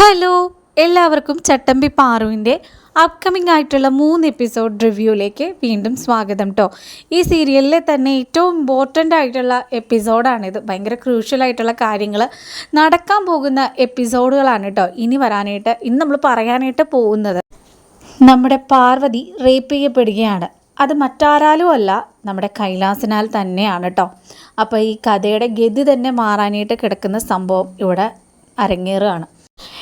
Hello എല്ലാവർക്കും ചട്ടമ്പി പാറുവിന്റെ upcoming ആയിട്ടുള്ള മൂന്ന് എപ്പിസോഡ് റിവ്യൂയിലേക്ക് വീണ്ടും സ്വാഗതം കേട്ടോ ഈ സീരിയലിലെ തന്നെ ഏറ്റവും ഇമ്പോർട്ടന്റ് ആയിട്ടുള്ള എപ്പിസോഡാണിത് ഭയങ്കര ക്രൂഷ്യൽ ആയിട്ടുള്ള കാര്യങ്ങൾ നടക്കാൻ പോകുന്ന എപ്പിസോഡുകളാണ് കേട്ടോ ഇനി വരാനായിട്ട് ഇന്ന് നമ്മൾ പറയാനായിട്ട് പോകുന്നത് നമ്മുടെ പാർവതി റേപ്പ് ചെയ്യപ്പെടുകയാണ്. അത് മറ്റാരാലും അല്ല നമ്മുടെ കൈലാസിനാൽ തന്നെയാണ് കേട്ടോ അപ്പോൾ ഈ കഥയുടെ ഗതി തന്നെ മാറാനായിട്ട് കിടക്കുന്ന സംഭവം ഇവിടെ അരങ്ങേറുകയാണ്.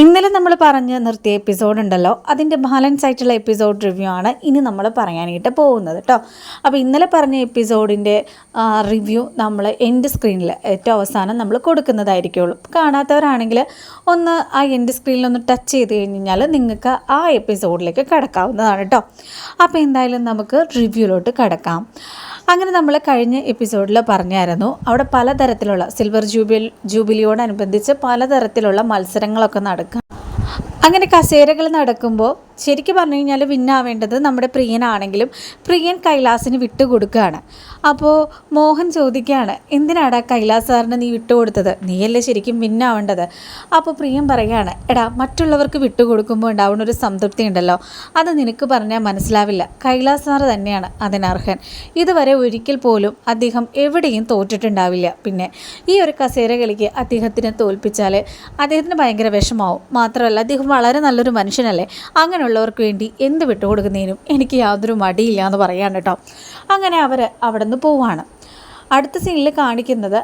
ഇന്നലെ നമ്മൾ പറഞ്ഞ് നിർത്തിയ എപ്പിസോഡ് ഉണ്ടല്ലോ. അതിന്റെ ബാലൻസ് ആയിട്ടുള്ള എപ്പിസോഡ് റിവ്യൂ ആണ് ഇനി നമ്മൾ പറയാനായിട്ട് പോകുന്നത് കേട്ടോ അപ്പോൾ ഇന്നലെ പറഞ്ഞ എപ്പിസോഡിന്റെ റിവ്യൂ നമ്മൾ എൻഡ് സ്ക്രീനിൽ ഏറ്റവും അവസാനം നമ്മൾ കൊടുക്കുന്നതായിരിക്കുള്ളൂ. കാണാത്തവരാണെങ്കിൽ ഒന്ന് ആ എൻഡ് സ്ക്രീനിൽ ഒന്ന് ടച്ച് ചെയ്ത് കഴിഞ്ഞാൽ നിങ്ങൾക്ക് ആ എപ്പിസോഡിലേക്ക് കിടക്കാവുന്നതാണ് കേട്ടോ അപ്പോൾ എന്തായാലും നമുക്ക് റിവ്യൂലോട്ട് കിടക്കാം. അങ്ങനെ നമ്മൾ കഴിഞ്ഞ എപ്പിസോഡിൽ പറഞ്ഞായിരുന്നു അവിടെ പലതരത്തിലുള്ള സിൽവർ ജൂബിൽ ജൂബിലിയോടനുബന്ധിച്ച് പലതരത്തിലുള്ള മത്സരങ്ങളൊക്കെ നടക്കുക അങ്ങനെ കസേരകൾ നടക്കുമ്പോൾ ശരിക്കും പറഞ്ഞു കഴിഞ്ഞാൽ വിന്നാവേണ്ടത് നമ്മുടെ പ്രിയനാണെങ്കിലും പ്രിയൻ കൈലാസിന് വിട്ടുകൊടുക്കുകയാണ്. അപ്പോൾ മോഹൻ ചോദിക്കുകയാണ് എന്തിനാടാ കൈലാസ് സാറിന് നീ വിട്ടുകൊടുത്തത്? നീയല്ലേ ശരിക്കും വിന്നാവേണ്ടത് അപ്പോൾ പ്രിയൻ പറയുകയാണ് എടാ മറ്റുള്ളവർക്ക് വിട്ടുകൊടുക്കുമ്പോൾ ഉണ്ടാവുന്ന ഒരു സംതൃപ്തി ഉണ്ടല്ലോ. അത് നിനക്ക് പറഞ്ഞാൽ മനസ്സിലാവില്ല. കൈലാസ് സാർ തന്നെയാണ് അതിനർഹൻ. ഇതുവരെ ഒരിക്കൽ പോലും അദ്ദേഹം എവിടെയും തോറ്റിട്ടുണ്ടാവില്ല. പിന്നെ ഈ ഒരു കസേര കളിക്ക് അദ്ദേഹത്തിനെ തോൽപ്പിച്ചാൽ അദ്ദേഹത്തിന് ഭയങ്കര വിഷമാവും. മാത്രമല്ല അദ്ദേഹം വളരെ നല്ലൊരു മനുഷ്യനല്ലേ? അങ്ങനെയുള്ളവർക്ക് വേണ്ടി എന്ത് വിട്ടുകൊടുക്കുന്നതിനും എനിക്ക് യാതൊരു മടിയില്ല എന്ന് പറയാൻ കേട്ടോ. അങ്ങനെ അവർ അവിടെ നിന്ന് പോവാണ്. അടുത്ത സീനിൽ കാണിക്കുന്നത്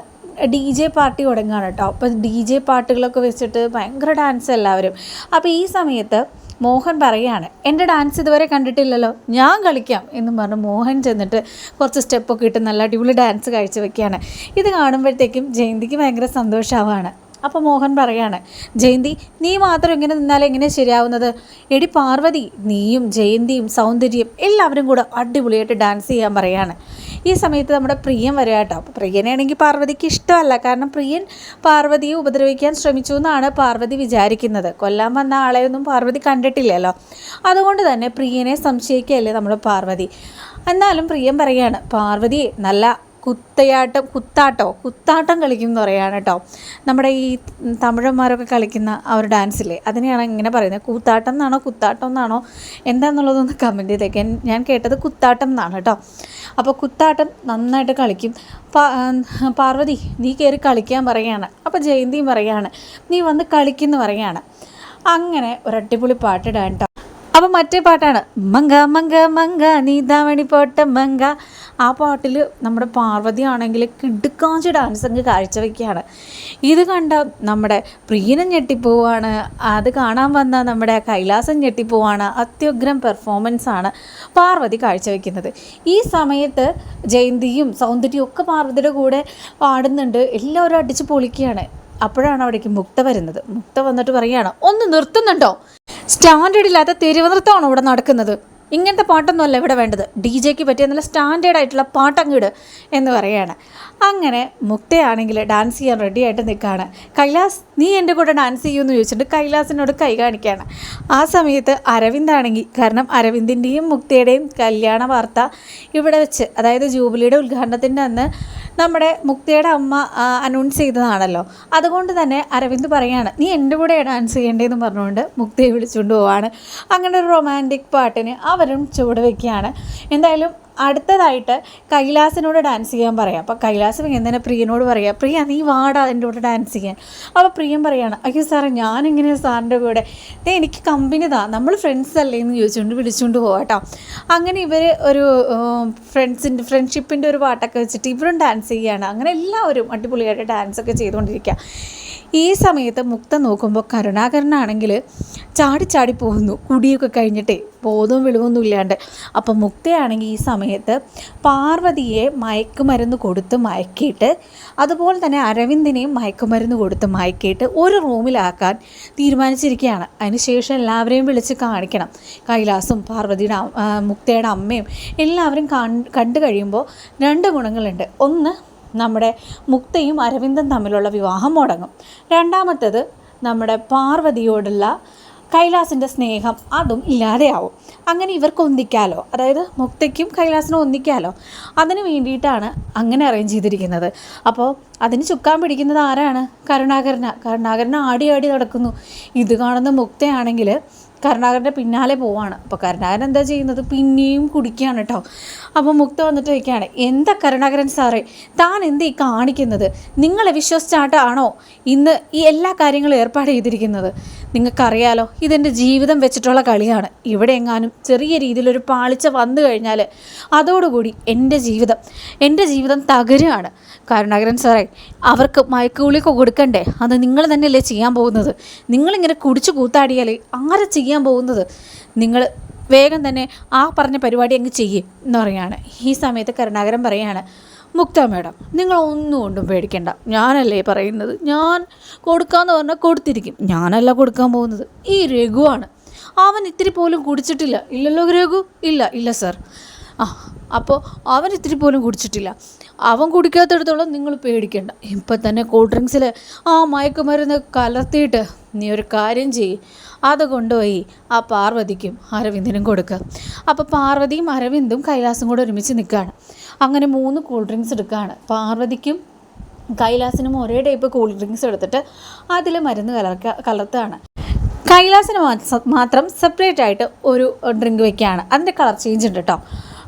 ഡി ജെ പാർട്ടി തുടങ്ങുകയാണ് കേട്ടോ. അപ്പോൾ ഡി ജെ പാട്ടുകളൊക്കെ വെച്ചിട്ട് ഭയങ്കര ഡാൻസ് എല്ലാവരും. അപ്പോൾ ഈ സമയത്ത് മോഹൻ പറയാണ് എന്റെ ഡാൻസ് ഇതുവരെ കണ്ടിട്ടില്ലല്ലോ. ഞാൻ കളിക്കാം. എന്നും പറഞ്ഞ് മോഹൻ ചെന്നിട്ട് കുറച്ച് സ്റ്റെപ്പൊക്കെ ഇട്ട് നല്ല അടിപൊളി ഡാൻസ് കാഴ്ചവെക്കുകയാണ് ഇത് കാണുമ്പോഴത്തേക്കും ജയന്തിക്ക് ഭയങ്കര സന്തോഷമാവാണ് അപ്പോൾ മോഹൻ പറയാണ് ജയന്തി നീ മാത്രം ഇങ്ങനെ നിന്നാൽ എങ്ങനെ ശരിയാവുന്നത്? എടി പാർവതി നീയും ജയന്തിയും സൗന്ദര്യം എല്ലാവരും കൂടെ അടിപൊളിയായിട്ട് ഡാൻസ് ചെയ്യാൻ പറയാണ്. ഈ സമയത്ത് നമ്മുടെ പ്രിയൻ വരിക കേട്ടോ. അപ്പോൾ പ്രിയനാണെങ്കിൽ പാർവതിക്ക് ഇഷ്ടമല്ല. കാരണം പ്രിയൻ പാർവതിയെ ഉപദ്രവിക്കാൻ ശ്രമിച്ചു എന്നാണ് പാർവതി വിചാരിക്കുന്നത്. കൊല്ലാൻ വന്ന ആളെയൊന്നും പാർവതി കണ്ടിട്ടില്ലല്ലോ. അതുകൊണ്ട് തന്നെ പ്രിയനെ സംശയിക്കുകയല്ലേ നമ്മുടെ പാർവതി. എന്നാലും പ്രിയം പറയാണ് പാർവതി നല്ല കുത്തയാട്ടം കുത്താട്ടോ കുത്താട്ടം കളിക്കും എന്ന് പറയുകയാണ് കേട്ടോ. നമ്മുടെ ഈ തമിഴന്മാരൊക്കെ കളിക്കുന്ന ആ ഒരു ഡാൻസില്ലേ അതിനെയാണ് ഇങ്ങനെ പറയുന്നത്. കൂത്താട്ടം എന്നാണോ കുത്താട്ടം എന്നാണോ എന്താണെന്നുള്ളതൊന്ന് കമന്റ് ചെയ്തേക്കാൻ ഞാൻ കേട്ടത് കുത്താട്ടം എന്നാണ് കേട്ടോ. അപ്പോൾ കുത്താട്ടം നന്നായിട്ട് കളിക്കും. പാർവതി നീ കയറി കളിക്കാൻ പറയുകയാണ്. അപ്പോൾ ജയന്തിയും പറയുകയാണ് നീ വന്ന് കളിക്കുന്നു പറയുകയാണ്. അങ്ങനെ ഒരു അടിപൊളി പാട്ടിടാൻ കേട്ടോ അപ്പം മറ്റേ പാട്ടാണ് മങ്ക മങ്ക മങ്ക നീതാമണി പോട്ട മങ്ക. ആ പാട്ടിൽ നമ്മുടെ പാർവതി ആണെങ്കിൽ കിടുക്കാഞ്ച് ഡാൻസ് അങ്ങ് കാഴ്ചവെക്കുകയാണ്. ഇത് കണ്ട നമ്മുടെ പ്രിയനും ഞെട്ടിപ്പോവാണ്. അത് കാണാൻ വന്ന നമ്മുടെ കൈലാസം ഞെട്ടിപ്പോവാണ്. അത്യുഗ്രം പെർഫോമൻസ് ആണ് പാർവതി കാഴ്ചവെക്കുന്നത്. ഈ സമയത്ത് ജയന്തിയും സൗന്ദര്യവും ഒക്കെ പാർവതിയുടെ കൂടെ പാടുന്നുണ്ട്. എല്ലാവരും അടിച്ച് പൊളിക്കുകയാണ്. അപ്പോഴാണ് അവിടേക്ക് മുക്ത വരുന്നത്. മുക്ത വന്നിട്ട് പറയുകയാണ് ഒന്ന് നിർത്തുന്നുണ്ടോ? സ്റ്റാൻഡേർഡ് ഇല്ലാത്ത തെരുവനൃത്തമാണ് ഇവിടെ നടക്കുന്നത്. ഇങ്ങനത്തെ പാട്ടൊന്നുമല്ല ഇവിടെ വേണ്ടത്. ഡി ജെക്ക് പറ്റിയ നല്ല സ്റ്റാൻഡേർഡ് ആയിട്ടുള്ള പാട്ടങ്ങിട് എന്ന് പറയാണ് അങ്ങനെ മുക്തയാണെങ്കിൽ ഡാൻസ് ചെയ്യാൻ റെഡി ആയിട്ട് നിൽക്കുകയാണ്. കൈലാസ് നീ എന്റെ കൂടെ ഡാൻസ് ചെയ്യുമെന്ന് ചോദിച്ചിട്ട് കൈലാസിനോട് കൈ കാണിക്കുകയാണ്. ആ സമയത്ത് അരവിന്ദാണെങ്കിൽ കാരണം അരവിന്ദിന്റെയും മുക്തയുടെയും കല്യാണ വാർത്ത ഇവിടെ വെച്ച് അതായത് ജൂബിലിയുടെ ഉദ്ഘാടനത്തിന്റെ അന്ന് നമ്മുടെ മുക്തയുടെ അമ്മ അനൗൺസ് ചെയ്തതാണല്ലോ. അതുകൊണ്ട് തന്നെ അരവിന്ദ് പറയാണ് നീ എന്റെ കൂടെ ഡാൻസ് ചെയ്യേണ്ടതെന്ന് പറഞ്ഞുകൊണ്ട് മുക്തയെ വിളിച്ചുകൊണ്ട് പോവാണ്. അങ്ങനെ ഒരു റൊമാന്റിക് പാട്ടിന് അവരും ചുവട് വയ്ക്കുകയാണ് എന്തായാലും അടുത്തതായിട്ട് കൈലാസിനോട് ഡാൻസ് ചെയ്യാൻ പറയാം. അപ്പോൾ കൈലാസ് എന്തിനാ പ്രിയനോട് പറയാം പ്രിയ നീ വാടാ എന്റെ കൂടെ ഡാൻസ് ചെയ്യാൻ. അപ്പോൾ പ്രിയൻ പറയാണ് അയ്യോ സാറേ ഞാനെങ്ങനെയാണ് സാറിന്റെ കൂടെ? ദേ എനിക്ക് കമ്പനി താ നമ്മൾ ഫ്രണ്ട്സ് അല്ലേ? എന്ന് ചോദിച്ചുകൊണ്ട് വിളിച്ചുകൊണ്ട് പോകാട്ടോ അങ്ങനെ ഇവർ ഒരു ഫ്രണ്ട്സിന്റെ ഫ്രണ്ട്ഷിപ്പിന്റെ ഒരു പാട്ടൊക്കെ വെച്ചിട്ട് ഇവരും ഡാൻസ് ചെയ്യുകയാണ് അങ്ങനെ എല്ലാവരും അടിപൊളിയായിട്ട് ഡാൻസൊക്കെ ചെയ്തുകൊണ്ടിരിക്കുക ഈ സമയത്ത് മുക്ത നോക്കുമ്പോൾ കരുണാകരനാണെങ്കിൽ ചാടി ചാടി പോകുന്നു. കുടിയൊക്കെ കഴിഞ്ഞിട്ടേ ബോധവും വെളിവൊന്നും ഇല്ലാണ്ട്. അപ്പം മുക്തയാണെങ്കിൽ ഈ സമയത്ത് പാർവതിയെ മയക്കുമരുന്ന് കൊടുത്ത് മയക്കിയിട്ട് അതുപോലെ തന്നെ അരവിന്ദിനെയും മയക്കുമരുന്ന് കൊടുത്ത് മയക്കിയിട്ട് ഒരു റൂമിലാക്കാൻ തീരുമാനിച്ചിരിക്കുകയാണ്. അതിനുശേഷം എല്ലാവരെയും വിളിച്ച് കാണിക്കണം. കൈലാസും പാർവതിയുടെ മുക്തയുടെ അമ്മയും എല്ലാവരും കണ്ടു കഴിയുമ്പോൾ രണ്ട് ഗുണങ്ങളുണ്ട്. ഒന്ന് നമ്മുടെ മുക്തയും അരവിന്ദും തമ്മിലുള്ള വിവാഹം മുടങ്ങും. രണ്ടാമത്തേത് നമ്മുടെ പാർവതിയോടുള്ള കൈലാസിന്റെ സ്നേഹം അതും ഇല്ലാതെയാവും. അങ്ങനെ ഇവർക്ക് ഒന്നിക്കാലോ? അതായത് മുക്തയ്ക്കും കൈലാസിനും ഒന്നിക്കാലോ? അതിന് വേണ്ടിയിട്ടാണ് അങ്ങനെ അറേഞ്ച് ചെയ്തിരിക്കുന്നത്. അപ്പോൾ അതിന് ചുക്കാൻ പിടിക്കുന്നത് ആരാണ്? കരുണാകരന. കരുണാകരൻ ആടി ആടി നടക്കുന്നു. ഇത് കാണുന്ന മുക്തയാണെങ്കിൽ കരുണാകരന്റെ പിന്നാലെ പോവാണ്. അപ്പോൾ കരുണാകരൻ എന്താ ചെയ്യുന്നത്? പിന്നെയും കുടിക്കുകയാണ് കേട്ടോ അപ്പോൾ മുക്ത വന്നിട്ട് വയ്ക്കുകയാണ് എന്താ കരുണാകരൻ സാറേ താൻ എന്ത് ഈ കാണിക്കുന്നത്? നിങ്ങളെ വിശ്വസിച്ചാട്ടാണോ ഇന്ന് ഈ എല്ലാ കാര്യങ്ങളും ഏർപ്പാട് ചെയ്തിരിക്കുന്നത്? നിങ്ങൾക്കറിയാലോ ഇതെന്റെ ജീവിതം വെച്ചിട്ടുള്ള കളിയാണ്. ഇവിടെ എങ്ങാനും ചെറിയ രീതിയിലൊരു പാളിച്ച വന്നു കഴിഞ്ഞാൽ അതോടുകൂടി എന്റെ ജീവിതം എന്റെ ജീവിതം തകരുകയാണ്. കരുണാകരൻ സാറേ അവർക്ക് മയക്കുകുളിക്ക് കൊടുക്കണ്ടേ? അത് നിങ്ങൾ തന്നെയല്ലേ ചെയ്യാൻ പോകുന്നത്? നിങ്ങളിങ്ങനെ കുടിച്ചു കൂത്താടിയാൽ ആരെ ചെയ്യാൻ പോകുന്നത്. നിങ്ങൾ വേഗം തന്നെ ആ പറഞ്ഞ പരിപാടി അങ്ങ് ചെയ്യും എന്ന് പറയുകയാണ്. ഈ സമയത്ത് കരുണാകരൻ പറയുകയാണ് മുക്ത മേഡം നിങ്ങൾ ഒന്നും കൊണ്ടും പേടിക്കേണ്ട. ഞാനല്ലേ പറയുന്നത്. ഞാൻ കൊടുക്കാമെന്ന് പറഞ്ഞാൽ കൊടുത്തിരിക്കും. ഞാനല്ല കൊടുക്കാൻ പോകുന്നത്. ഈ രഘുവാണ് അവൻ ഇത്തിരി പോലും കുടിച്ചിട്ടില്ല. ഇല്ലല്ലോ രഘു? ഇല്ല ഇല്ല സർ. ആ അപ്പോൾ അവൻ ഇത്തിരി പോലും കുടിച്ചിട്ടില്ല. അവൻ കുടിക്കാത്തടത്തോളം നിങ്ങൾ പേടിക്കേണ്ട. ഇപ്പം തന്നെ കൂൾ ഡ്രിങ്ക്സിൽ ആ മയക്കുമരുന്ന് കലർത്തിയിട്ട് നീ ഒരു കാര്യം ചെയ്യ്. അത് കൊണ്ടുപോയി ആ പാർവതിക്കും അരവിന്ദിനും കൊടുക്കുക അപ്പോൾ പാർവതിയും അരവിന്ദും കൈലാസും കൂടെ ഒരുമിച്ച് നിൽക്കുകയാണ്. അങ്ങനെ മൂന്ന് കൂൾ ഡ്രിങ്ക്സ് എടുക്കുകയാണ്. പാർവതിക്കും കൈലാസിനും ഒരേ ടൈപ്പ് കൂൾ ഡ്രിങ്ക്സ് എടുത്തിട്ട് അതിൽ മരുന്ന് കലർക്ക കലർത്തുകയാണ്. കൈലാസിന് മാത്രം സെപ്പറേറ്റ് ആയിട്ട് ഒരു ഡ്രിങ്ക് വെക്കുകയാണ്. അതിന്റെ കളർ ചേഞ്ച് ഉണ്ട് കേട്ടോ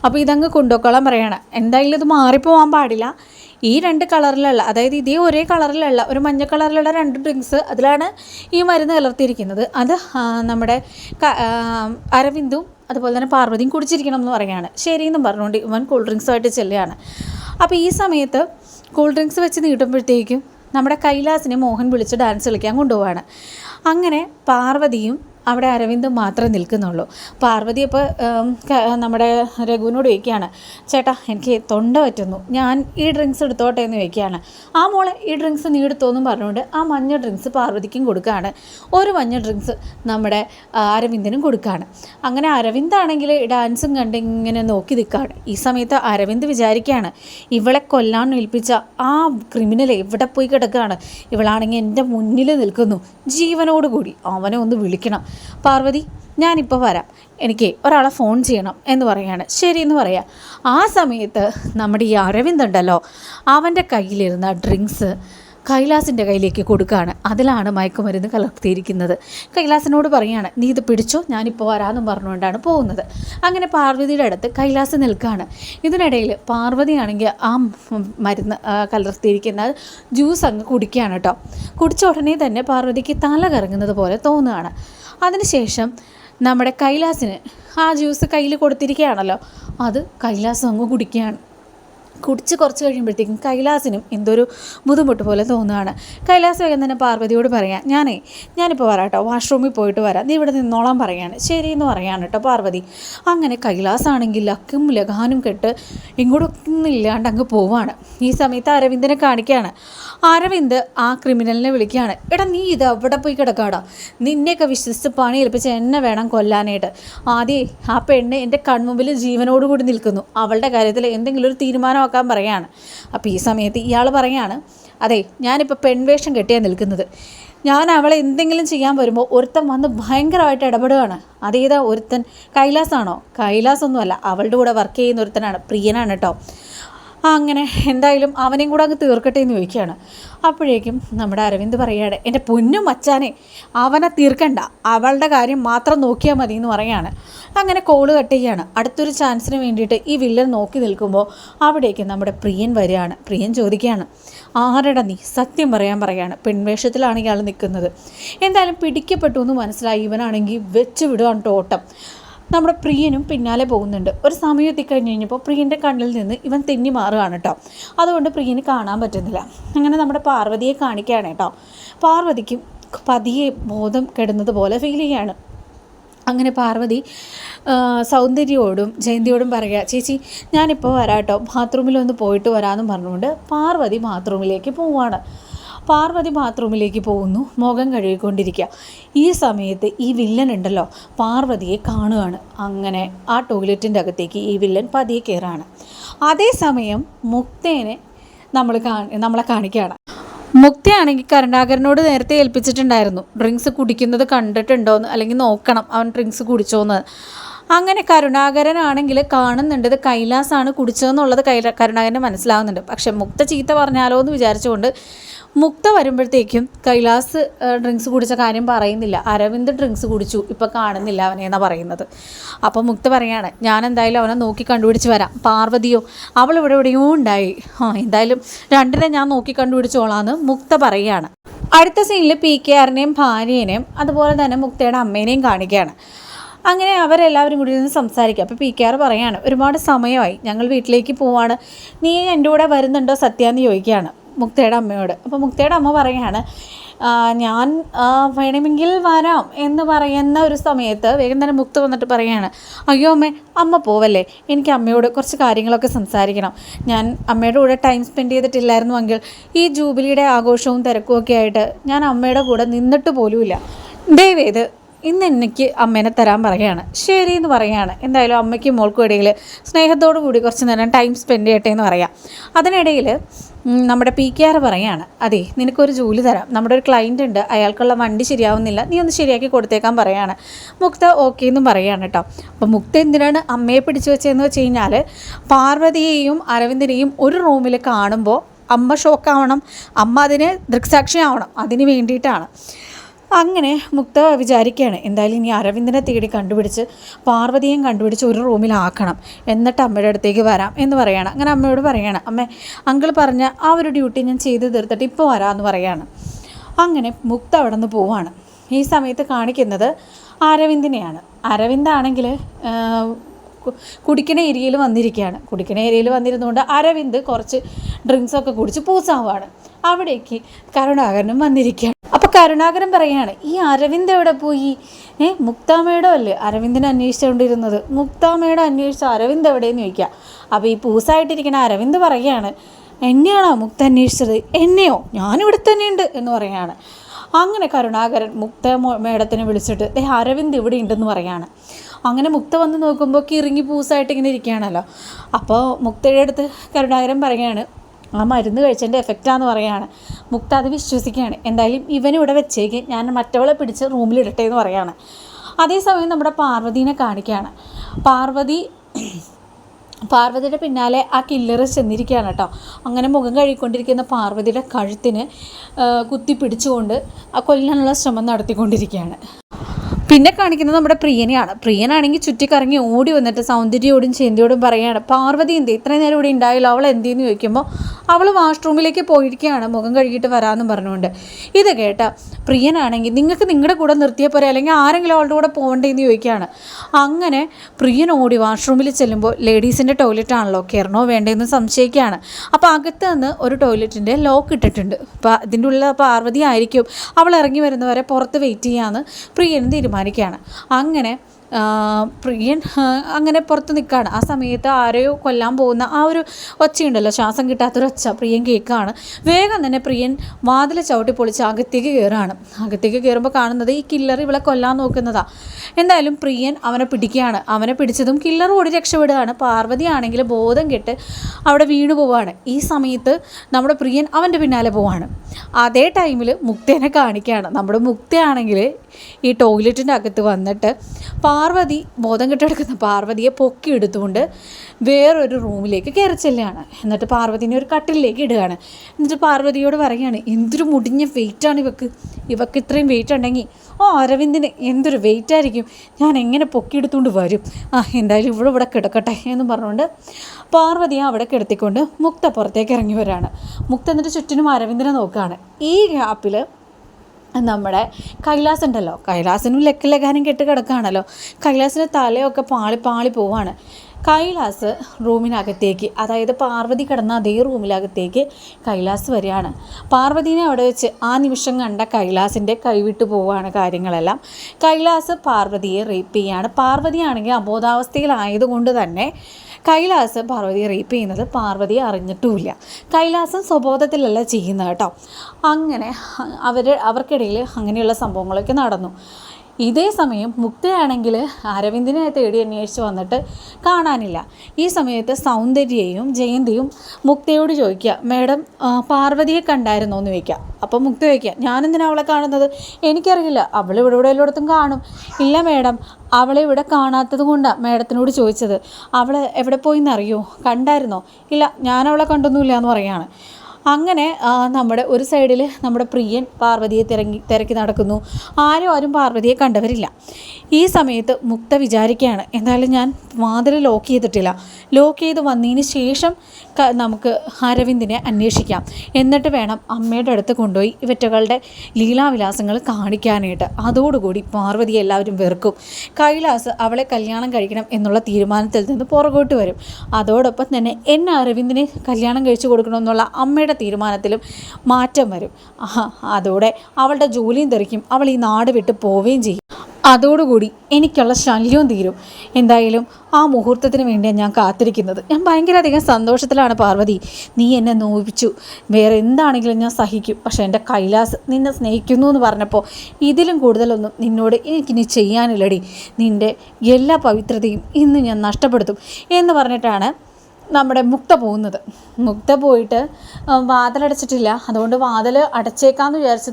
അപ്പോൾ ഇതങ്ങ് കൊണ്ടുപോക്കോളാൻ പറയണം. എന്തായാലും ഇത് മാറിപ്പോവാൻ പാടില്ല. ഈ രണ്ട് കളറിലുള്ള അതായത് ഇതേ ഒരേ കളറിലുള്ള ഒരു മഞ്ഞ കളറിലുള്ള രണ്ട് ഡ്രിങ്ക്സ് അതിലാണ് ഈ മരുന്ന് കലർത്തിയിരിക്കുന്നത്. അത് നമ്മുടെ അരവിന്ദും അതുപോലെ തന്നെ പാർവതിയും കുടിച്ചിരിക്കണം എന്ന് പറയുകയാണ് ശരിയെന്നും പറഞ്ഞുകൊണ്ട് ഇവൻ കൂൾ ഡ്രിങ്ക്സുമായിട്ട് ചെല്ലുകയാണ്. അപ്പോൾ ഈ സമയത്ത് കൂൾ ഡ്രിങ്ക്സ് വെച്ച് നീട്ടുമ്പോഴത്തേക്കും നമ്മുടെ കൈലാസിനെ മോഹൻ വിളിച്ച് ഡാൻസ് കളിക്കാൻ കൊണ്ടുപോവാണ്. അങ്ങനെ പാർവതിയും അവിടെ അരവിന്ദും മാത്രമേ നിൽക്കുന്നുള്ളൂ. പാർവതി ഇപ്പോൾ നമ്മുടെ രഘുവിനോട് ചോദിക്കുകയാണ് ചേട്ടാ എനിക്ക് തൊണ്ട പറ്റുന്നു. ഞാൻ ഈ ഡ്രിങ്ക്സ് എടുത്തോട്ടെ എന്ന് ചോദിക്കുകയാണ്. ആ മോളെ ഈ ഡ്രിങ്ക്സ് നീ എടുത്തോന്നും പറഞ്ഞുകൊണ്ട് ആ മഞ്ഞ ഡ്രിങ്ക്സ് പാർവതിക്കും കൊടുക്കുകയാണ്. ഒരു മഞ്ഞ ഡ്രിങ്ക്സ് നമ്മുടെ അരവിന്ദനും കൊടുക്കുകയാണ്. അങ്ങനെ അരവിന്ദാണെങ്കിൽ ഡാൻസും കണ്ട് ഇങ്ങനെ നോക്കി നിൽക്കുകയാണ്. ഈ സമയത്ത് അരവിന്ദ് വിചാരിക്കുകയാണ് ഇവളെ കൊല്ലാൻ ഏൽപ്പിച്ച ആ ക്രിമിനൽ എവിടെ പോയി കിടക്കുകയാണ്? ഇവളാണെങ്കിൽ എന്റെ മുന്നിൽ നിൽക്കുന്നു. ജീവനോടുകൂടി അവനെ ഒന്ന് വിളിക്കണം. പാർവതി ഞാനിപ്പോൾ വരാം. എനിക്ക് ഒരാളെ ഫോൺ ചെയ്യണം എന്ന് പറയാണ്. ശരി എന്ന് പറയാം. ആ സമയത്ത് നമ്മുടെ ഈ അരവിന്ദ് ഉണ്ടല്ലോ അവന്റെ കയ്യിലിരുന്ന ഡ്രിങ്ക്സ് കൈലാസിന്റെ കയ്യിലേക്ക് കൊടുക്കുകയാണ് അതിലാണ് മയക്കുമരുന്ന് കലർത്തിയിരിക്കുന്നത്. കൈലാസിനോട് പറയാണ് നീ ഇത് പിടിച്ചോ? ഞാനിപ്പോൾ വരാമെന്നും പറഞ്ഞുകൊണ്ടാണ് പോകുന്നത്. അങ്ങനെ പാർവതിയുടെ അടുത്ത് കൈലാസ് നിൽക്കുകയാണ് ഇതിനിടയിൽ പാർവതിയാണെങ്കിൽ ആ മരുന്ന് കലർത്തിയിരിക്കുന്ന ജ്യൂസ് അങ്ങ് കുടിക്കുകയാണ് കേട്ടോ. കുടിച്ച ഉടനെ തന്നെ പാർവതിക്ക് തല കറങ്ങുന്നത് പോലെ തോന്നുകയാണ്. അതിനുശേഷം നമ്മുടെ കൈലാസിന് ആ ജ്യൂസ് കയ്യിൽ കൊടുത്തിരിക്കുകയാണല്ലോ. അത് കൈലാസം അങ്ങ് കുടിക്കുകയാണ്. കുടിച്ച് കുറച്ച് കഴിയുമ്പോഴത്തേക്കും കൈലാസിനും എന്തൊരു ബുദ്ധിമുട്ട് പോലെ തോന്നുകയാണ്. കൈലാസ് വേഗം തന്നെ പാർവതിയോട് പറയാം ഞാനേ ഞാനിപ്പോൾ വരാം കേട്ടോ വാഷ്റൂമിൽ പോയിട്ട് വരാം. നീ ഇവിടെ നിന്നോളാൻ പറയാണ്. ശരി എന്ന് പറയാണ് കേട്ടോ പാർവതി. അങ്ങനെ കൈലാസാണെങ്കിൽ അക്കും ലഘാനും കെട്ട് ഇങ്ങോട്ടൊന്നും ഇല്ലാണ്ട് അങ്ങ് പോവാണ്. ഈ സമയത്ത് അരവിന്ദനെ കാണിക്കുകയാണ് അരവിന്ദ് ആ ക്രിമിനലിനെ വിളിക്കുകയാണ് എടാ നീ ഇത് അവിടെ പോയി കിടക്കാടാ. നിന്നെയൊക്കെ വിശ്വസിച്ച് പണി ഏൽപ്പിച്ച് എന്നെ വേണം കൊല്ലാനായിട്ട്. ആദ്യം ആ പെണ്ണ് എന്റെ കൺമുമ്പിൽ ജീവനോടുകൂടി നിൽക്കുന്നു. അവളുടെ കാര്യത്തിൽ എന്തെങ്കിലും ഒരു തീരുമാനമാക്കാൻ പറയാണ് അപ്പോൾ ഈ സമയത്ത് ഇയാൾ പറയാണ് അതെ ഞാനിപ്പോൾ പെൺവേഷം കെട്ടിയാണ് നിൽക്കുന്നത്. ഞാൻ അവളെ എന്തെങ്കിലും ചെയ്യാൻ വരുമ്പോൾ ഒരുത്തൻ വന്ന് ഭയങ്കരമായിട്ട് ഇടപെടുകയാണ്. അതേതാ ഒരുത്തൻ? കൈലാസാണോ? കൈലാസൊന്നുമല്ല അവളുടെ കൂടെ വർക്ക് ചെയ്യുന്ന ഒരുത്തനാണ് പ്രിയനാണ് കേട്ടോ. അങ്ങനെ എന്തായാലും അവനെയും കൂടെ അങ്ങ് തീർക്കട്ടെ എന്ന് ചോദിക്കുകയാണ്. അപ്പോഴേക്കും നമ്മുടെ അരവിന്ദ് പറയുകയാണ് എന്റെ പൊന്നും മച്ചാനെ അവനെ തീർക്കണ്ട. അവളുടെ കാര്യം മാത്രം നോക്കിയാൽ മതി എന്ന് പറയാണ് അങ്ങനെ കോൾ കട്ട് ചെയ്യാണ് അടുത്തൊരു ചാൻസിന് വേണ്ടിയിട്ട് ഈ വില്ലൻ നോക്കി നിൽക്കുമ്പോൾ അവിടേക്ക് നമ്മുടെ പ്രിയൻ വരികയാണ്. പ്രിയൻ ചോദിക്കുകയാണ് ആരടാ നീ? സത്യം പറയാൻ പറയാണ് പെൺവേഷത്തിലാണ് ഇയാൾ നിൽക്കുന്നത്. എന്തായാലും പിടിക്കപ്പെട്ടു എന്ന് മനസ്സിലായി. ഇവനാണെങ്കിൽ വെച്ച് വിടുകയാണ് ടോട്ടം നമ്മുടെ പ്രിയനും പിന്നാലെ പോകുന്നുണ്ട്. ഒരു സമയം എത്തിക്കഴിഞ്ഞ് കഴിഞ്ഞപ്പോൾ പ്രിയന്റെ കണ്ണിൽ നിന്ന് ഇവൻ തെന്നി മാറുകയാണ് കേട്ടോ അതുകൊണ്ട് പ്രിയന് കാണാൻ പറ്റുന്നില്ല. അങ്ങനെ നമ്മുടെ പാർവതിയെ കാണിക്കുകയാണ് കേട്ടോ പാർവതിക്കും പതിയെ ബോധം കെടുന്നത് പോലെ ഫീൽ ചെയ്യാണ്. അങ്ങനെ പാർവതി സൗന്ദര്യയോടും ജയന്തിയോടും പറയുക ചേച്ചി ഞാനിപ്പോൾ വരാം കേട്ടോ ബാത്റൂമിലൊന്ന് പോയിട്ട് വരാമെന്ന് പറഞ്ഞുകൊണ്ട് പാർവതി ബാത്റൂമിലേക്ക് പോവുകയാണ് പാർവതി ബാത്റൂമിലേക്ക് പോകുന്നു. മുഖം കഴുകിക്കൊണ്ടിരിക്കുക. ഈ സമയത്ത് ഈ വില്ലൻ ഉണ്ടല്ലോ പാർവതിയെ കാണുകയാണ്. അങ്ങനെ ആ ടോയ്ലറ്റിന്റെ അകത്തേക്ക് ഈ വില്ലൻ പതിയെ കയറാണ്. അതേസമയം മുക്തേനെ നമ്മൾ നമ്മളെ കാണിക്കുകയാണ്. മുക്തയാണെങ്കിൽ കരുണാകരനോട് നേരത്തെ ഏൽപ്പിച്ചിട്ടുണ്ടായിരുന്നു. ഡ്രിങ്ക്സ് കുടിക്കുന്നത് കണ്ടിട്ടുണ്ടോയെന്ന് അല്ലെങ്കിൽ നോക്കണം അവൻ ഡ്രിങ്ക്സ് കുടിച്ചോന്ന് അങ്ങനെ കരുണാകരനാണെങ്കിൽ കാണുന്നുണ്ട് ഇത് കൈലാസാണ് കുടിച്ചതെന്നുള്ളത് കൈ കരുണാകരന് മനസ്സിലാവുന്നുണ്ട്. പക്ഷെ മുക്ത ചീത്ത പറഞ്ഞാലോ എന്ന് വിചാരിച്ചുകൊണ്ട് മുക്ത വരുമ്പോഴത്തേക്കും കൈലാസ് ഡ്രിങ്ക്സ് കുടിച്ച കാര്യം പറയുന്നില്ല. അരവിന്ദ് ഡ്രിങ്ക്സ് കുടിച്ചു. ഇപ്പം കാണുന്നില്ല അവനെ എന്നാണ് പറയുന്നത്. അപ്പോൾ മുക്ത പറയാണ് ഞാൻ എന്തായാലും അവനെ നോക്കി കണ്ടുപിടിച്ച് വരാം. പാർവതിയോ അവൾ ഇവിടെ എവിടെയോ ഉണ്ടായി. ആ എന്തായാലും രണ്ടിനെ ഞാൻ നോക്കി കണ്ടുപിടിച്ചോളാന്ന് മുക്ത പറയുകയാണ്. അടുത്ത സീനിൽ പി കെ ആറിനെയും ഭാര്യേനെയും അതുപോലെ തന്നെ മുക്തയുടെ അമ്മേനെയും കാണിക്കുകയാണ്. അങ്ങനെ അവരെല്ലാവരും കൂടി നിന്ന് സംസാരിക്കുക അപ്പോൾ പി കെ ആർ പറയാണ് ഒരുപാട് സമയമായി. ഞങ്ങൾ വീട്ടിലേക്ക് പോവാണ്. നീ എന്റെ കൂടെ വരുന്നുണ്ടോ സത്യാന്ന് ചോദിക്കുകയാണ്. മുക്തയുടെ അമ്മയോട്. അപ്പോൾ മുക്തയുടെ അമ്മ പറയുകയാണ് ഞാൻ വേണമെങ്കിൽ വരാം എന്ന് പറയുന്ന ഒരു സമയത്ത് വേഗം തന്നെ മുക്ത വന്നിട്ട് പറയുകയാണ് അയ്യോ അമ്മേ അമ്മ പോവല്ലേ? എനിക്ക് അമ്മയോട് കുറച്ച് കാര്യങ്ങളൊക്കെ സംസാരിക്കണം. ഞാൻ അമ്മയുടെ കൂടെ ടൈം സ്പെൻഡ് ചെയ്തിട്ടില്ലായിരുന്നുവെങ്കിൽ ഈ ജൂബിലിയുടെ ആഘോഷവും തിരക്കും ഒക്കെ ആയിട്ട് ഞാൻ അമ്മയുടെ കൂടെ നിന്നിട്ട് പോലുമില്ല. ദയവേത് ഇന്ന് എനിക്ക് അമ്മേനെ തരാൻ പറയുകയാണ്. ശരി എന്ന് പറയുകയാണ്. എന്തായാലും അമ്മയ്ക്കും മോൾക്കും ഇടയിൽ സ്നേഹത്തോടു കൂടി കുറച്ച് നേരം ടൈം സ്പെൻഡ് ചെയ്യട്ടെ എന്ന് പറയാം. അതിനിടയിൽ നമ്മുടെ പി കെ ആർ പറയാണ് അതെ നിനക്കൊരു ജോലി തരാം. നമ്മുടെ ഒരു ക്ലയന്റ് ഉണ്ട്. അയാൾക്കുള്ള വണ്ടി ശരിയാവുന്നില്ല. നീ ഒന്ന് ശരിയാക്കി കൊടുത്തേക്കാൻ പറയാണ്. മുക്ത ഓക്കെ എന്നും പറയാണ് കേട്ടോ അപ്പോൾ മുക്ത എന്തിനാണ് അമ്മയെ പിടിച്ചു വെച്ചതെന്ന് വെച്ച് കഴിഞ്ഞാൽ പാർവതിയെയും അരവിന്ദനെയും ഒരു റൂമിൽ കാണുമ്പോൾ അമ്മ ഷോക്കാവണം അമ്മ അതിന് ദൃക്സാക്ഷിയാവണം. അതിന് വേണ്ടിയിട്ടാണ്. അങ്ങനെ മുക്ത വിചാരിക്കുകയാണ്. എന്തായാലും ഇനി അരവിന്ദനെ തേടി കണ്ടുപിടിച്ച് പാർവതിയും കണ്ടുപിടിച്ച് ഒരു റൂമിലാക്കണം. എന്നിട്ട് അമ്മയുടെ അടുത്തേക്ക് വരാം എന്ന് പറയുകയാണ് അങ്ങനെ അമ്മയോട് പറയുകയാണ് അമ്മേ അങ്കിൾ പറഞ്ഞ ആ ഒരു ഡ്യൂട്ടി ഞാൻ ചെയ്ത് തീർത്തിട്ട് ഇപ്പോൾ വരാമെന്ന് പറയാണ്. അങ്ങനെ മുക്ത അവിടെ നിന്ന് പോവാണ്. ഈ സമയത്ത് കാണിക്കുന്നത് അരവിന്ദിനെയാണ്. അരവിന്ദാണെങ്കിൽ കുടിക്കണ ഏരിയയിൽ വന്നിരിക്കുകയാണ് കുടിക്കണ ഏരിയയിൽ വന്നിരുന്നുകൊണ്ട് അരവിന്ദ് കുറച്ച് ഡ്രിങ്ക്സൊക്കെ കുടിച്ച് പൂസാവാണ്. അവിടേക്ക് കരുണാകരനും വന്നിരിക്കുകയാണ് അപ്പോൾ കരുണാകരൻ പറയുകയാണ് ഈ അരവിന്ദ് എവിടെ പോയി? ഏ മുക്താമയുടെ അല്ലേ? അരവിന്ദിനെ അന്വേഷിച്ചുകൊണ്ടിരുന്നത് മുക്താമയുടെ അന്വേഷിച്ച? അരവിന്ദ് എവിടെയെന്ന് ചോദിക്കുക അപ്പോൾ ഈ പൂസായിട്ടിരിക്കുന്ന അരവിന്ദ് പറയുകയാണ് എന്നെയാണോ മുക്ത അന്വേഷിച്ചത്? എന്നെയോ? ഞാനിവിടെ തന്നെയുണ്ട് എന്ന് പറയുകയാണ് അങ്ങനെ കരുണാകരൻ മുക്ത മേടത്തിനെ വിളിച്ചിട്ട് ദേ അരവിന്ദ് ഇവിടെ ഉണ്ടെന്ന് പറയാണ്. അങ്ങനെ മുക്ത വന്ന് നോക്കുമ്പോൾ കിറുങ്ങി പൂസായിട്ട് ഇങ്ങനെ ഇരിക്കുകയാണല്ലോ. അപ്പോൾ മുക്തയുടെ അടുത്ത് കരുണാകരൻ പറയുകയാണ് ആ മരുന്ന് കഴിച്ചതിന്റെ എഫക്റ്റാന്ന് പറയുകയാണ്. മുക്ത അത് വിശ്വസിക്കുകയാണ്. എന്തായാലും ഇവനിവിടെ വെച്ചേക്ക്. ഞാൻ മറ്റവളെ പിടിച്ച് റൂമിലിടട്ടെ എന്ന് പറയുകയാണ്. അതേസമയം നമ്മുടെ പാർവതീനെ കാണിക്കുകയാണ്. പാർവതി പാർവതിയുടെ പിന്നാലെ ആ കില്ലർ ചെന്നിരിക്കുകയാണ് കേട്ടോ. അങ്ങനെ മുഖം കഴുകിക്കൊണ്ടിരിക്കുന്ന പാർവതിയുടെ കഴുത്തിന് കുത്തി പിടിച്ചുകൊണ്ട് ആ കൊല്ലാനുള്ള ശ്രമം നടത്തിക്കൊണ്ടിരിക്കുകയാണ്. പിന്നെ കാണിക്കുന്നത് നമ്മുടെ പ്രിയനെയാണ്. പ്രിയനാണെങ്കിൽ ചുറ്റിക്കറങ്ങി ഓടി വന്നിട്ട് സൗന്ദര്യയോടും ചേന്തിയോടും പറയുകയാണ് പാർവതി എന്ത്? ഇത്രയും നേരം ഇവിടെ ഉണ്ടായില്ല അവൾ എന്തെന്ന് ചോദിക്കുമ്പോൾ അവൾ വാഷ്റൂമിലേക്ക് പോയിരിക്കുകയാണ് മുഖം കഴുകിയിട്ട് വരാമെന്ന് പറഞ്ഞുകൊണ്ട്. ഇത് കേട്ട പ്രിയനാണെങ്കിൽ നിങ്ങൾക്ക് നിങ്ങളുടെ കൂടെ നിർത്തിയ പോലെ അല്ലെങ്കിൽ ആരെങ്കിലും അവളുടെ കൂടെ പോകണ്ടേന്ന് ചോദിക്കുകയാണ്. അങ്ങനെ പ്രിയൻ ഓടി വാഷ്റൂമിൽ ചെല്ലുമ്പോൾ ലേഡീസിന്റെ ടോയ്ലറ്റ് ആണല്ലോ കയറണോ വേണ്ടതെന്ന് സംശയിക്കുകയാണ്. അപ്പോൾ അകത്ത് നിന്ന് ഒരു ടോയ്ലറ്റിന്റെ ലോക്ക് ഇട്ടിട്ടുണ്ട്. അപ്പോൾ ഇതിന്റെ ഉള്ള പാർവതി ആയിരിക്കും. അവൾ ഇറങ്ങി വരുന്നവരെ പുറത്ത് വെയിറ്റ് ചെയ്യാമെന്ന് പ്രിയൻ തീരുമാനിക്കുകയാണ്. അങ്ങനെ പ്രിയൻ അങ്ങനെ പുറത്ത് നിൽക്കുകയാണ് ആ സമയത്ത് ആരെയോ കൊല്ലാൻ പോകുന്ന ആ ഒരു ഒച്ചയുണ്ടല്ലോ. ശ്വാസം കിട്ടാത്തൊരു ഒച്ച പ്രിയൻ കേൾക്കുകയാണ്. വേഗം തന്നെ പ്രിയൻ വാതിൽ ചവിട്ടി പൊളിച്ച് അകത്തേക്ക് കയറുകയാണ്. അകത്തേക്ക് കയറുമ്പോൾ കാണുന്നത് ഈ കില്ലർ ഇവളെ കൊല്ലാൻ നോക്കുന്നതാ. എന്തായാലും പ്രിയൻ അവനെ പിടിക്കുകയാണ്. അവനെ പിടിച്ചതും കില്ലർ ഓടി രക്ഷപ്പെടുകയാണ്. പാർവതിയാണെങ്കിൽ ബോധം കെട്ട് അവിടെ വീണു പോവാണ് ഈ സമയത്ത് നമ്മുടെ പ്രിയൻ അവന്റെ പിന്നാലെ പോവാണ് അതേ ടൈമിൽ മുക്തേനെ കാണിക്കുകയാണ്. നമ്മുടെ മുക്തയാണെങ്കിൽ ഈ ടോയ്ലറ്റിന്റെ അകത്ത് വന്നിട്ട് പാർവതി ബോധം കെട്ടെടുക്കുന്ന പാർവതിയെ പൊക്കി എടുത്തുകൊണ്ട് വേറൊരു റൂമിലേക്ക് കയറി ചെല്ലുകയാണ്. എന്നിട്ട് പാർവതിനെ ഒരു കട്ടിലേക്ക് ഇടുകയാണ്. എന്നിട്ട് പാർവതിയോട് പറയുകയാണ് എന്തൊരു മുടിഞ്ഞ വെയിറ്റാണ് ഇവക്ക്. ഇവക്ക് ഇത്രയും വെയിറ്റ് ഉണ്ടെങ്കിൽ ഓ അരവിന്ദിന് എന്തൊരു വെയിറ്റ് ആയിരിക്കും. ഞാൻ എങ്ങനെ പൊക്കി എടുത്തുകൊണ്ട് വരും? ആ എന്തായാലും ഇവിടെ ഇവിടെ കിടക്കട്ടെ എന്ന് പറഞ്ഞുകൊണ്ട് പാർവതിയെ അവിടെ കിടത്തിക്കൊണ്ട് മുക്ത പുറത്തേക്ക് ഇറങ്ങി വരാണ് മുക്ത എന്നിട്ട് ചുറ്റിനും അരവിന്ദിനെ നോക്കുകയാണ്. ഈ ഗ്യാപ്പിൽ നമ്മുടെ കൈലാസ് ഉണ്ടല്ലോ. കൈലാസിനും ലക്കിലകാനും കെട്ട് കിടക്കുകയാണല്ലോ. കൈലാസിന്റെ തലയൊക്കെ പാളി പാളി പോവാണ്. കൈലാസ് റൂമിനകത്തേക്ക് അതായത് പാർവതി കിടന്ന അതേ റൂമിനകത്തേക്ക് കൈലാസ് വരികയാണ്. പാർവതിനെ അവിടെ വെച്ച് ആ നിമിഷം കണ്ട കൈലാസിന്റെ കൈവിട്ട് പോവുകയാണ് കാര്യങ്ങളെല്ലാം. കൈലാസ് പാർവതിയെ റേപ്പ് ചെയ്യാണ്. പാർവതിയാണെങ്കിൽ അബോധാവസ്ഥയിലായതുകൊണ്ട് തന്നെ കൈലാസ് പാർവതിയെ റേപ്പ് ചെയ്യുന്നത് പാർവതി അറിഞ്ഞിട്ടുമില്ല. കൈലാസം സ്വബോധത്തിലല്ല ചെയ്യുന്നത് കേട്ടോ. അങ്ങനെ അവർ അവർക്കിടയിൽ അങ്ങനെയുള്ള സംഭവങ്ങളൊക്കെ നടന്നു. ഇതേ സമയം മുക്തയാണെങ്കിൽ അരവിന്ദിനെ തേടി അന്വേഷിച്ച് വന്നിട്ട് കാണാനില്ല. ഈ സമയത്ത് സൗന്ദര്യയും ജയന്തിയും മുക്തയോട് ചോദിക്കുക മേഡം പാർവതിയെ കണ്ടായിരുന്നോ? എന്ന് ചോദിക്കുക. അപ്പം മുക്ത ചോദിക്കുക ഞാനെന്തിനാ അവളെ കാണുന്നത്? എനിക്കറിയില്ല. അവൾ ഇവിടെ ഇവിടെ എല്ലായിടത്തും കാണും. ഇല്ല മേഡം. അവളെ ഇവിടെ കാണാത്തത് കൊണ്ടാണ് മേഡത്തിനോട് ചോദിച്ചത്. അവൾ എവിടെ പോയി എന്നറിയോ കണ്ടായിരുന്നോ? ഇല്ല ഞാൻ അവളെ കണ്ടൊന്നുമില്ല എന്ന് പറയാണ് അങ്ങനെ നമ്മുടെ ഒരു സൈഡിൽ നമ്മുടെ പ്രിയൻ പാർവതിയെ തിരങ്ങി തിരക്കി നടക്കുന്നു. ആരും ആരും പാർവതിയെ കണ്ടവരില്ല. ഈ സമയത്ത് മുക്ത വിചാരിക്കുകയാണ് എന്തായാലും ഞാൻ വാതിൽ ലോക്ക് ചെയ്തിട്ടില്ല. ലോക്ക് ചെയ്ത് വന്നതിന് ശേഷം നമുക്ക് അരവിന്ദിനെ അന്വേഷിക്കാം. എന്നിട്ട് വേണം അമ്മയുടെ അടുത്ത് കൊണ്ടുപോയി ഇവറ്റകളുടെ ലീലാവിലാസങ്ങൾ കാണിക്കാനായിട്ട്. അതോടുകൂടി പാർവതി എല്ലാവരും വെറുക്കും. കൈലാസ് അവളെ കല്യാണം കഴിക്കണം എന്നുള്ള തീരുമാനത്തിൽ നിന്ന് പുറകോട്ട് വരും. അതോടൊപ്പം തന്നെ എന്നെ അരവിന്ദിനെ കല്യാണം കഴിച്ചു കൊടുക്കണമെന്നുള്ള അമ്മയുടെ തീരുമാനത്തിലും മാറ്റം വരും. അതോടെ അവളുടെ ജോലിയും തെറിക്കും. അവൾ ഈ നാട് വിട്ട് പോവുകയും ചെയ്യും. അതോടുകൂടി എനിക്കുള്ള ശല്യവും തീരും. എന്തായാലും ആ മുഹൂർത്തത്തിന് വേണ്ടിയാണ് ഞാൻ കാത്തിരിക്കുന്നത്. ഞാൻ ഭയങ്കര അധികം സന്തോഷത്തിലാണ് പാർവതി. നീ എന്നെ നോവിച്ചു വേറെ എന്താണെങ്കിലും ഞാൻ സഹിക്കും. പക്ഷേ എന്റെ കൈലാസ് നിന്നെ സ്നേഹിക്കുന്നു എന്ന് പറഞ്ഞപ്പോൾ ഇതിലും കൂടുതലൊന്നും നിന്നോട് എനിക്കിനി ചെയ്യാനില്ലടി. നിന്റെ എല്ലാ പവിത്രതയും ഇന്ന് ഞാൻ നഷ്ടപ്പെടുത്തും എന്ന് പറഞ്ഞിട്ടാണ് നമ്മുടെ മുക്ത പോകുന്നത്. മുക്ത പോയിട്ട് വാതിലടച്ചിട്ടില്ല. അതുകൊണ്ട് വാതിൽ അടച്ചേക്കാന്ന് വിചാരിച്ച്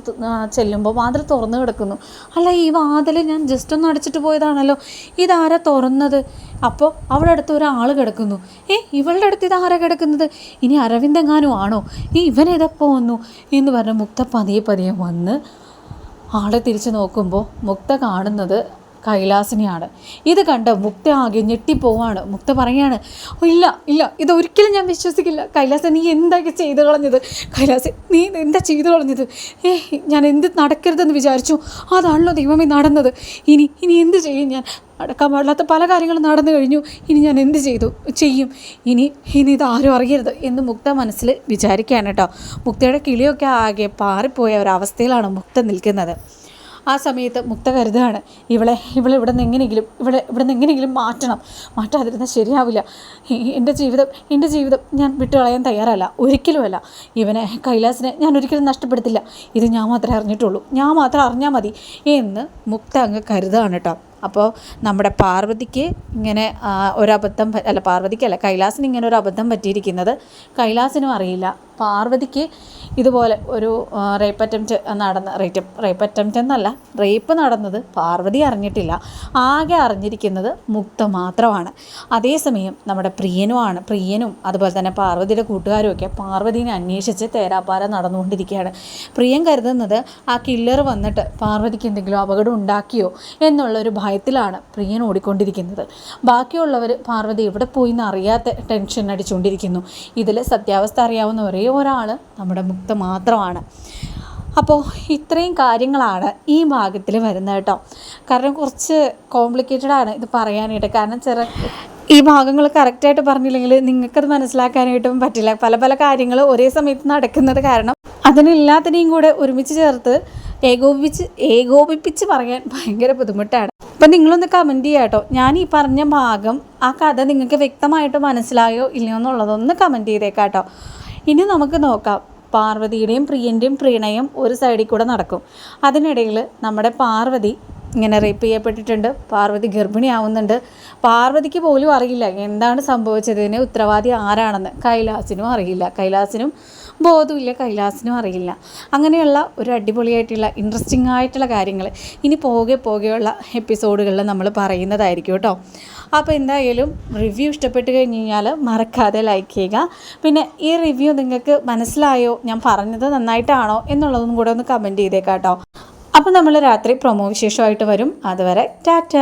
ചെല്ലുമ്പോൾ വാതിൽ തുറന്നു കിടക്കുന്നു. അല്ല ഈ വാതിൽ ഞാൻ ജസ്റ്റ് ഒന്ന് അടച്ചിട്ട് പോയതാണല്ലോ. ഇതാരാ തുറന്നത്? അപ്പോൾ അവിടെ അടുത്ത് ഒരാൾ കിടക്കുന്നു. ഏ ഇവളുടെ അടുത്ത് ഇതാരാ കിടക്കുന്നത്? ഇനി അരവിന്ദെങ്ങാനും ആണോ? ഈ ഇവനേതപ്പോൾ വന്നു? എന്ന് പറഞ്ഞ് മുക്ത പതിയെ പതിയെ വന്ന് ആളെ തിരിച്ച് നോക്കുമ്പോൾ മുക്ത കാണുന്നത് കൈലാസിനെയാണ്. ഇത് കണ്ട് മുക്ത ആകെ ഞെട്ടിപ്പോവാണ്. മുക്ത പറയാണ് ഇല്ല ഇല്ല ഇത് ഒരിക്കലും ഞാൻ വിശ്വസിക്കില്ല. കൈലാസ നീ എന്തൊക്കെ ചെയ്തു കളഞ്ഞത്? കൈലാസൻ നീ എന്താ ചെയ്തു കളഞ്ഞത്? ഏ ഞാൻ എന്ത് നടക്കരുതെന്ന് വിചാരിച്ചു? അതാണല്ലോ ദൈവമേ നടന്നത്. ഇനി ഇനി എന്ത് ചെയ്യും ഞാൻ? നടക്കാൻ പാടില്ലാത്ത പല കാര്യങ്ങളും നടന്നു കഴിഞ്ഞു. ഇനി ഞാൻ എന്ത് ചെയ്തു? ചെയ്യും. ഇനി ഇനി ഇത് ആരും അറിയരുത് എന്ന് മുക്ത മനസ്സിൽ വിചാരിക്കുകയാണ് കേട്ടോ. മുക്തയുടെ കിളിയൊക്കെ ആകെ പാറിപ്പോയ ഒരവസ്ഥയിലാണ് മുക്ത നിൽക്കുന്നത്. ആ സമയത്ത് മുക്ത കരുതുകയാണ് ഇവളെ ഇവളെ ഇവിടെ നിന്ന് എങ്ങനെയെങ്കിലും ഇവിടെ ഇവിടെ നിന്ന് എങ്ങനെയെങ്കിലും മാറ്റണം. മാറ്റാതിരുന്നാൽ ശരിയാവില്ല. എന്റെ ജീവിതം എന്റെ ജീവിതം ഞാൻ വിട്ടുകളയാൻ തയ്യാറല്ല. ഒരിക്കലുമല്ല ഇവനെ കൈലാസിനെ ഞാൻ ഒരിക്കലും നഷ്ടപ്പെടുത്തില്ല. ഇത് ഞാൻ മാത്രമേ അറിഞ്ഞിട്ടുള്ളൂ. ഞാൻ മാത്രം അറിഞ്ഞാൽ മതി എന്ന് മുക്ത അങ്ങ് കരുതുകയാണ് കേട്ടോ. അപ്പോൾ നമ്മുടെ പാർവതിക്ക് ഇങ്ങനെ ഒരബദ്ധം അല്ല പാർവതിക്കല്ല കൈലാസിന് ഇങ്ങനെ ഒരു അബദ്ധം പറ്റിയിരിക്കുന്നത് കൈലാസിനും അറിയില്ല. പാർവതിക്ക് ഇതുപോലെ ഒരു റേപ്പ് അറ്റംപ്റ്റ് നടന്ന റേറ്റ് റേപ്പ് അറ്റംപ്റ്റ് എന്നല്ല റേപ്പ് നടന്നത് പാർവതി അറിഞ്ഞിട്ടില്ല. ആകെ അറിഞ്ഞിരിക്കുന്നത് മുക്ത മാത്രമാണ്. അതേസമയം നമ്മുടെ പ്രിയനുമാണ്. പ്രിയനും അതുപോലെ തന്നെ പാർവതിയുടെ കൂട്ടുകാരും ഒക്കെ പാർവതിനെ അന്വേഷിച്ച് തേരാപ്പാര നടന്നുകൊണ്ടിരിക്കുകയാണ്. പ്രിയൻ കരുതുന്നത് ആ കില്ലർ വന്നിട്ട് പാർവതിക്ക് എന്തെങ്കിലും അപകടം ഉണ്ടാക്കിയോ എന്നുള്ളൊരു ഭയത്തിലാണ് പ്രിയൻ ഓടിക്കൊണ്ടിരിക്കുന്നത്. ബാക്കിയുള്ളവർ പാർവതി എവിടെ പോയി എന്ന് അറിയാത്ത ടെൻഷൻ അടിച്ചുകൊണ്ടിരിക്കുന്നു. ഇതിൽ സത്യാവസ്ഥ അറിയാവുന്ന ഒരേ ഒരാൾ നമ്മുടെ മുക്ത മാത്രമാണ്. അപ്പോൾ ഇത്രയും കാര്യങ്ങളാണ് ഈ ഭാഗത്തിൽ വരുന്നത് കേട്ടോ. കാരണം കുറച്ച് കോംപ്ലിക്കേറ്റഡ് ആണ് ഇത് പറയാനായിട്ട്. കാരണം ചെറു ഈ ഭാഗങ്ങൾ കറക്റ്റായിട്ട് പറഞ്ഞില്ലെങ്കിൽ നിങ്ങൾക്കത് മനസ്സിലാക്കാനായിട്ടും പറ്റില്ല. പല പല കാര്യങ്ങൾ ഒരേ സമയത്ത് നടക്കുന്നത് കാരണം അതിനെല്ലാത്തിനെയും കൂടെ ഒരുമിച്ച് ചേർത്ത് ഏകോപിപ്പിച്ച് ഏകോപിപ്പിച്ച് പറയാൻ ഭയങ്കര ബുദ്ധിമുട്ടാണ്. അപ്പം നിങ്ങളൊന്ന് കമന്റ് ചെയ്യാം കേട്ടോ. ഞാൻ ഈ പറഞ്ഞ ഭാഗം ആ കഥ നിങ്ങൾക്ക് വ്യക്തമായിട്ട് മനസ്സിലായോ ഇല്ലയോ എന്നുള്ളതൊന്ന് കമന്റ് ചെയ്തേക്കാം കേട്ടോ. ഇനി നമുക്ക് നോക്കാം. പാർവതിയുടെയും പ്രിയന്റെയും പ്രണയം ഒരു സൈഡിൽ കൂടെ നടക്കും. അതിനിടയിൽ നമ്മുടെ പാർവതി ഇങ്ങനെ റേപ്പ് ചെയ്യപ്പെട്ടിട്ടുണ്ട്. പാർവതി ഗർഭിണിയാവുന്നുണ്ട്. പാർവതിക്ക് പോലും അറിയില്ല. എന്താണ് സംഭവിച്ചതിന് ഉത്തരവാദി ആരാണെന്ന്. കൈലാസിനും അറിയില്ല. കൈലാസിനും ബോധമില്ല കൈലാസിനും അറിയില്ല. അങ്ങനെയുള്ള ഒരു അടിപൊളിയായിട്ടുള്ള ഇൻട്രസ്റ്റിംഗ് ആയിട്ടുള്ള കാര്യങ്ങൾ ഇനി പോകെ പോകെയുള്ള എപ്പിസോഡുകളിൽ നമ്മൾ പറയുന്നതായിരിക്കും കേട്ടോ. അപ്പോൾ എന്തായാലും റിവ്യൂ ഇഷ്ടപ്പെട്ട് കഴിഞ്ഞ് കഴിഞ്ഞാൽ മറക്കാതെ ലൈക്ക് ചെയ്യുക. പിന്നെ ഈ റിവ്യൂ നിങ്ങൾക്ക് മനസ്സിലായോ? ഞാൻ പറഞ്ഞത് നന്നായിട്ടാണോ എന്നുള്ളതും കൂടെ ഒന്ന് കമന്റ് ചെയ്തേക്കാം കേട്ടോ അപ്പോൾ നമ്മൾ രാത്രി പ്രൊമോ വിശേഷമായിട്ട് വരും. അതുവരെ ടാറ്റ.